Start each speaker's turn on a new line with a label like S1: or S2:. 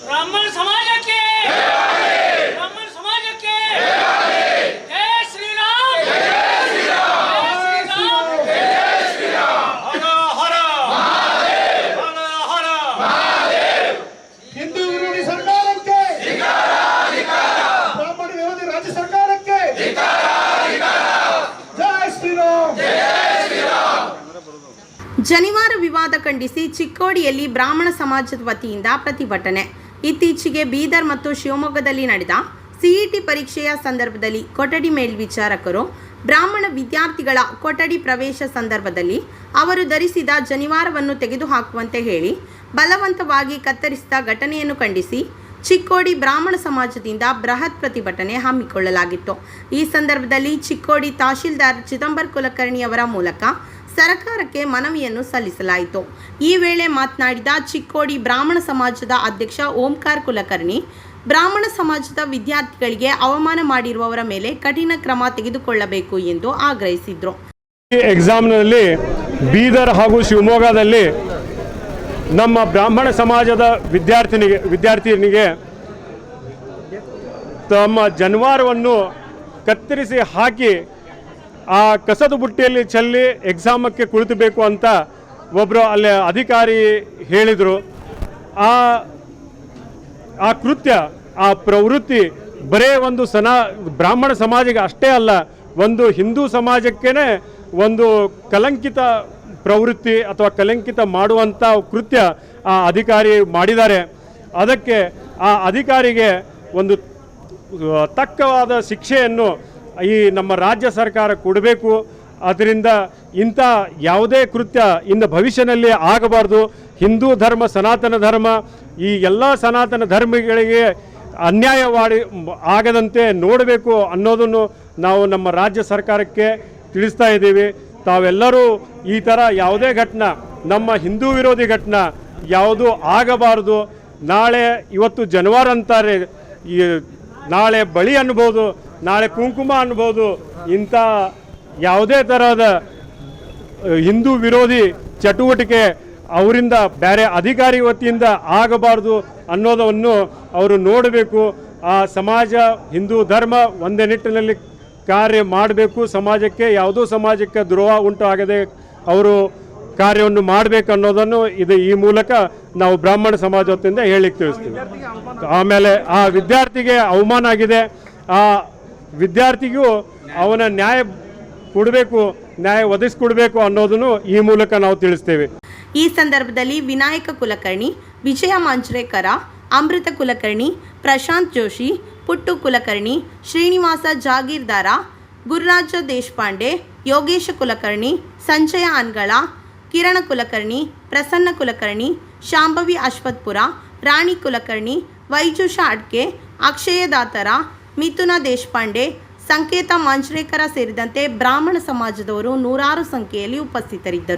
S1: ಬ್ರಾಹ್ಮಣ ಸಮಾಜಕ್ಕೆ ಬ್ರಾಹ್ಮಣ ಸಮಾಜಕ್ಕೆ ಜಯ ಶ್ರೀರಾಮ್ ಜಯ ಶ್ರೀರಾಮ್
S2: ಹರ ಹರ ಹರ ಹರ
S3: ಹಿಂದೂ ವಿರೋಧಿ ಸರ್ಕಾರಕ್ಕೆ ಬ್ರಾಹ್ಮಣ ವಿರೋಧಿ ರಾಜ್ಯ ಸರ್ಕಾರಕ್ಕೆ ಜೈ ಶ್ರೀರಾಮ್
S4: ಜನಿವಾರ ವಿವಾದ ಖಂಡಿಸಿ ಚಿಕ್ಕೋಡಿಯಲ್ಲಿ ಬ್ರಾಹ್ಮಣ ಸಮಾಜದ ವತಿಯಿಂದ ಪ್ರತಿಭಟನೆ. ಇತ್ತೀಚೆಗೆ ಬೀದರ್ ಮತ್ತು ಶಿವಮೊಗ್ಗದಲ್ಲಿ ನಡೆದ ಸಿಇಟಿ ಪರೀಕ್ಷೆಯ ಸಂದರ್ಭದಲ್ಲಿ ಕೊಠಡಿ ಮೇಲ್ವಿಚಾರಕರು ಬ್ರಾಹ್ಮಣ ವಿದ್ಯಾರ್ಥಿಗಳ ಕೊಠಡಿ ಪ್ರವೇಶ ಸಂದರ್ಭದಲ್ಲಿ ಅವರು ಧರಿಸಿದ ಜನಿವಾರವನ್ನು ತೆಗೆದುಹಾಕುವಂತೆ ಹೇಳಿ, ಬಲವಂತವಾಗಿ ಕತ್ತರಿಸಿದ ಘಟನೆಯನ್ನು ಖಂಡಿಸಿ ಚಿಕ್ಕೋಡಿ ಬ್ರಾಹ್ಮಣ ಸಮಾಜದಿಂದ ಬೃಹತ್ ಪ್ರತಿಭಟನೆ ಹಮ್ಮಿಕೊಳ್ಳಲಾಗಿತ್ತು. ಈ ಸಂದರ್ಭದಲ್ಲಿ ಚಿಕ್ಕೋಡಿ ತಹಶೀಲ್ದಾರ್ ಚಿದಂಬರ್ ಕುಲಕರ್ಣಿಯವರ ಮೂಲಕ ಸರ್ಕಾರಕ್ಕೆ ಮನವಿಯನ್ನು ಸಲ್ಲಿಸಲಾಯಿತು. ಈ ವೇಳೆ ಮಾತನಾಡಿದ ಚಿಕ್ಕೋಡಿ ಬ್ರಾಹ್ಮಣ ಸಮಾಜದ ಅಧ್ಯಕ್ಷ ಓಂಕಾರ್ ಕುಲಕರ್ಣಿ, ಬ್ರಾಹ್ಮಣ ಸಮಾಜದ ವಿದ್ಯಾರ್ಥಿಗಳಿಗೆ ಅವಮಾನ ಮಾಡಿರುವವರ ಮೇಲೆ ಕಠಿಣ ಕ್ರಮ ತೆಗೆದುಕೊಳ್ಳಬೇಕು ಎಂದು ಆಗ್ರಹಿಸಿದರು.
S5: ಎಕ್ಸಾಮ್ನಲ್ಲಿ ಬೀದರ್ ಹಾಗೂ ಶಿವಮೊಗ್ಗದಲ್ಲಿ ನಮ್ಮ ಬ್ರಾಹ್ಮಣ ಸಮಾಜದ ವಿದ್ಯಾರ್ಥಿನಿಗೆ ವಿದ್ಯಾರ್ಥಿನಿಗೆ ತಮ್ಮ ಜನವಾರವನ್ನು ಕತ್ತರಿಸಿ ಹಾಕಿ ಆ ಕಸದ ಬುಟ್ಟಿಯಲ್ಲಿ ಚೆಲ್ಲಿ ಎಕ್ಸಾಮಕ್ಕೆ ಕುಳಿತಬೇಕು ಅಂತ ಒಬ್ಬರು ಅಲ್ಲಿ ಅಧಿಕಾರಿ ಹೇಳಿದರು. ಆ ಆ ಕೃತ್ಯ, ಆ ಪ್ರವೃತ್ತಿ ಬರೇ ಒಂದು ಸನಾ, ಬ್ರಾಹ್ಮಣ ಸಮಾಜಕ್ಕೆ ಅಷ್ಟೇ ಅಲ್ಲ, ಒಂದು ಹಿಂದೂ ಸಮಾಜಕ್ಕೇ ಒಂದು ಕಲಂಕಿತ ಪ್ರವೃತ್ತಿ ಅಥವಾ ಕಲಂಕಿತ ಮಾಡುವಂಥ ಕೃತ್ಯ ಆ ಅಧಿಕಾರಿ ಮಾಡಿದ್ದಾರೆ. ಅದಕ್ಕೆ ಆ ಅಧಿಕಾರಿಗೆ ಒಂದು ತಕ್ಕವಾದ ಶಿಕ್ಷೆಯನ್ನು ಈ ನಮ್ಮ ರಾಜ್ಯ ಸರ್ಕಾರ ಕೊಡಬೇಕು. ಅದರಿಂದ ಇಂಥ ಯಾವುದೇ ಕೃತ್ಯ ಇನ್ನು ಭವಿಷ್ಯದಲ್ಲಿ ಆಗಬಾರ್ದು. ಹಿಂದೂ ಧರ್ಮ, ಸನಾತನ ಧರ್ಮ, ಈ ಎಲ್ಲ ಸನಾತನ ಧರ್ಮಗಳಿಗೆ ಅನ್ಯಾಯವಾಡಿ ಆಗದಂತೆ ನೋಡಬೇಕು ಅನ್ನೋದನ್ನು ನಾವು ನಮ್ಮ ರಾಜ್ಯ ಸರ್ಕಾರಕ್ಕೆ ತಿಳಿಸ್ತಾ ಇದ್ದೀವಿ. ತಾವೆಲ್ಲರೂ ಈ ಥರ ಯಾವುದೇ ಘಟನೆ, ನಮ್ಮ ಹಿಂದೂ ವಿರೋಧಿ ಘಟನೆ ಯಾವುದು ಆಗಬಾರ್ದು. ನಾಳೆ ಇವತ್ತು ಜನವಾರ ಅಂತಾರೆ. ಈ ನಾಳೆ ಬಳಿ ಅನ್ಬೋದು. ನಾಳೆ ಕುಂಕುಮ ಅನ್ಬೋದು ಇಂಥ ಯಾವುದೇ ಥರದ ಹಿಂದೂ ವಿರೋಧಿ ಚಟುವಟಿಕೆ ಅವರಿಂದ ಬೇರೆ ಅಧಿಕಾರಿ ವತಿಯಿಂದ ಆಗಬಾರ್ದು ಅನ್ನೋದನ್ನು ಅವರು ನೋಡಬೇಕು. ಆ ಸಮಾಜ, ಹಿಂದೂ ಧರ್ಮ ಒಂದೇ ನಿಟ್ಟಿನಲ್ಲಿ ಕಾರ್ಯ ಮಾಡಬೇಕು. ಸಮಾಜಕ್ಕೆ ಯಾವುದೋ ಸಮಾಜಕ್ಕೆ ದ್ರೋಹ ಉಂಟಾಗದೆ ಅವರು ಕಾರ್ಯವನ್ನು ಮಾಡಬೇಕು ಅನ್ನೋದನ್ನು ಇದು ಈ ಮೂಲಕ ನಾವು ಬ್ರಾಹ್ಮಣ ಸಮಾಜ ಹೇಳಿಕ್ಕೆ ತಿಳಿಸ್ತೀವಿ. ಆಮೇಲೆ ಆ ವಿದ್ಯಾರ್ಥಿಗೆ ಅವಮಾನ ಆಗಿದೆ. ಆ ವಿದ್ಯಾರ್ಥಿಗೂ ಅವನ ನ್ಯಾಯ ಕೊಡಬೇಕು, ನ್ಯಾಯ ಒದಗಿಸ್ಕೊಡ್ಬೇಕು ಅನ್ನೋದನ್ನು ಈ ಮೂಲಕ ನಾವು ತಿಳಿಸ್ತೇವೆ.
S4: ಈ ಸಂದರ್ಭದಲ್ಲಿ ವಿನಾಯಕ ಕುಲಕರ್ಣಿ, ವಿಜಯ ಮಾಂಜ್ರೇಕರ, ಅಮೃತ ಕುಲಕರ್ಣಿ, ಪ್ರಶಾಂತ್ ಜೋಶಿ, ಪುಟ್ಟು ಕುಲಕರ್ಣಿ, ಶ್ರೀನಿವಾಸ ಜಾಗೀರ್ದಾರ, ಗುರುರಾಜ ದೇಶಪಾಂಡೆ, ಯೋಗೇಶ ಕುಲಕರ್ಣಿ, ಸಂಜಯ ಅನ್ಗಳ, ಕಿರಣ ಕುಲಕರ್ಣಿ, ಪ್ರಸನ್ನ ಕುಲಕರ್ಣಿ, ಶಾಂಭವಿ ಅಶ್ವತ್ಪುರ ರಾಣಿ ಕುಲಕರ್ಣಿ, ವೈಜುಷ ಅಡ್ಕೆ ಅಕ್ಷಯ ದಾತರ ಮಿಥುನ ದೇಶಪಾಂಡೆ ಸಂಕೇತ ಮಾಂಜ್ರೇಕರ ಸೇರಿದಂತೆ ಬ್ರಾಹ್ಮಣ ಸಮಾಜದವರು ನೂರಾರು ಸಂಖ್ಯೆಯಲ್ಲಿ ಉಪಸ್ಥಿತರಿದ್ದರು.